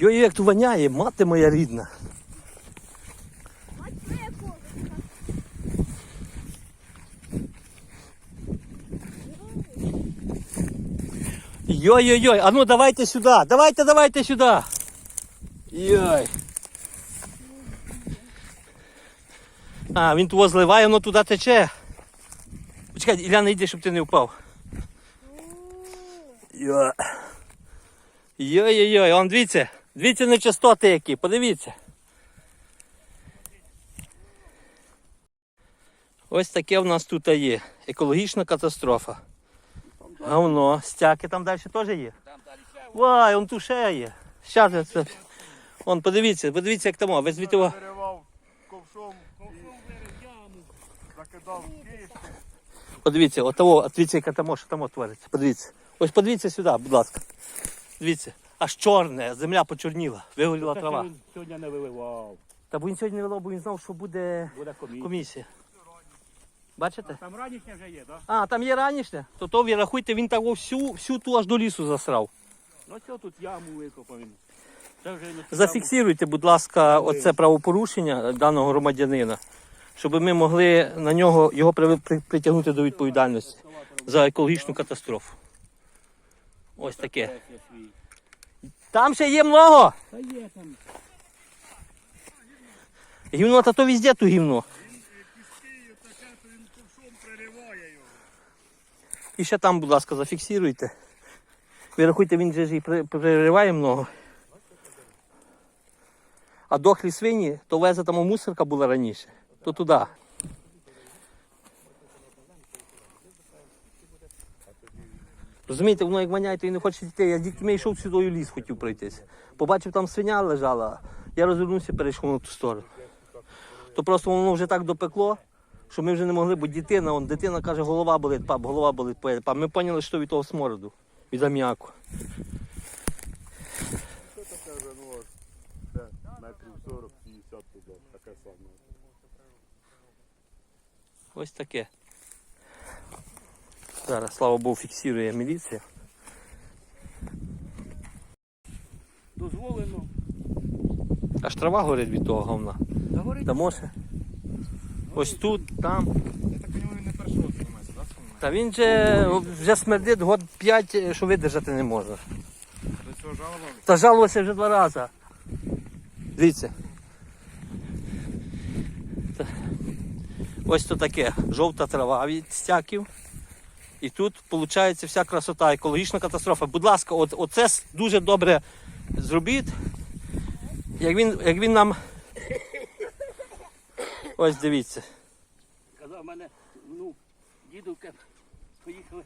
Йой, як тут воняє, мати моя рідна. Йой-йой-йой, а ну давайте сюди, давайте, давайте сюди. Йой. А, він того зливає, воно туди тече. Почекай, Іляна, йди, щоб ти не впав. Йой. Йой-йой-йой, он дивіться, дивіться нечистоти які, подивіться. Ось таке в нас тут є. Екологічна катастрофа. Говно, стяки там далі теж є. Вай, он тут ще є. Щас я це. Вон, подивіться, подивіться, як там. Ви звідти. о- Виривав ковшом закидав кишки. Подивіться, от того, от дивіться, яка там, що там твориться. Подивіться. Ось подивіться сюди, будь ласка. Дивіться. Аж чорне, земля почорніла, вигоріла трава. Він сьогодні не виливав. Та бо він сьогодні не вело, бо він знав, що буде Буде комісія. комісія. Бачите? Там ранішня вже є, так? А, там є ранішня. То то ви рахуйте, він так всю, всю ту аж до лісу засрав. Ну що тут яму викопав він. Це вже не Зафіксируйте, будь ласка, оце правопорушення даного громадянина, щоб ми могли на нього його при- при- притягнути до відповідальності за екологічну катастрофу. Ось таке. Там ще є много. Та є там. Гівно, та то везде то гівно. І ще там, будь ласка, зафіксируйте. Ви рахуйте, він же і перериває много. А дохлі свині, то везе там мусорка була раніше, то туди. Розумієте, воно як маняє, то і не хоче йти. Я з дітьми йшов сюди у ліс, хотів пройтись. Побачив, там свиня лежала, я розвернувся, перейшов на ту сторону. То просто воно вже так допекло, що ми вже не могли, бо дитина, он, дитина каже, голова болить, пап, голова болить, пап. Ми поняли, що від того смороду, від аміаку. Що таке ну ось, це метрів 40-50 туди, таке саме. Ось таке. Зараз, слава Богу, фіксує міліція. Дозволено. Аж трава горить від того говна. Та горить. Та може. Ось тут, там. Я так розумію, не перший займається, так? Та він же вже смердить год 5, що видержати не може. До цього жалували? Та жалувався вже два рази. Дивіться. Та- Ось то таке. Жовта трава від стяків. І тут виходить вся красота, екологічна катастрофа. Будь ласка, от, оце дуже добре зробіть. Як він, як він нам. Ось дивіться. Казав мене, ну, дідуке, поїхали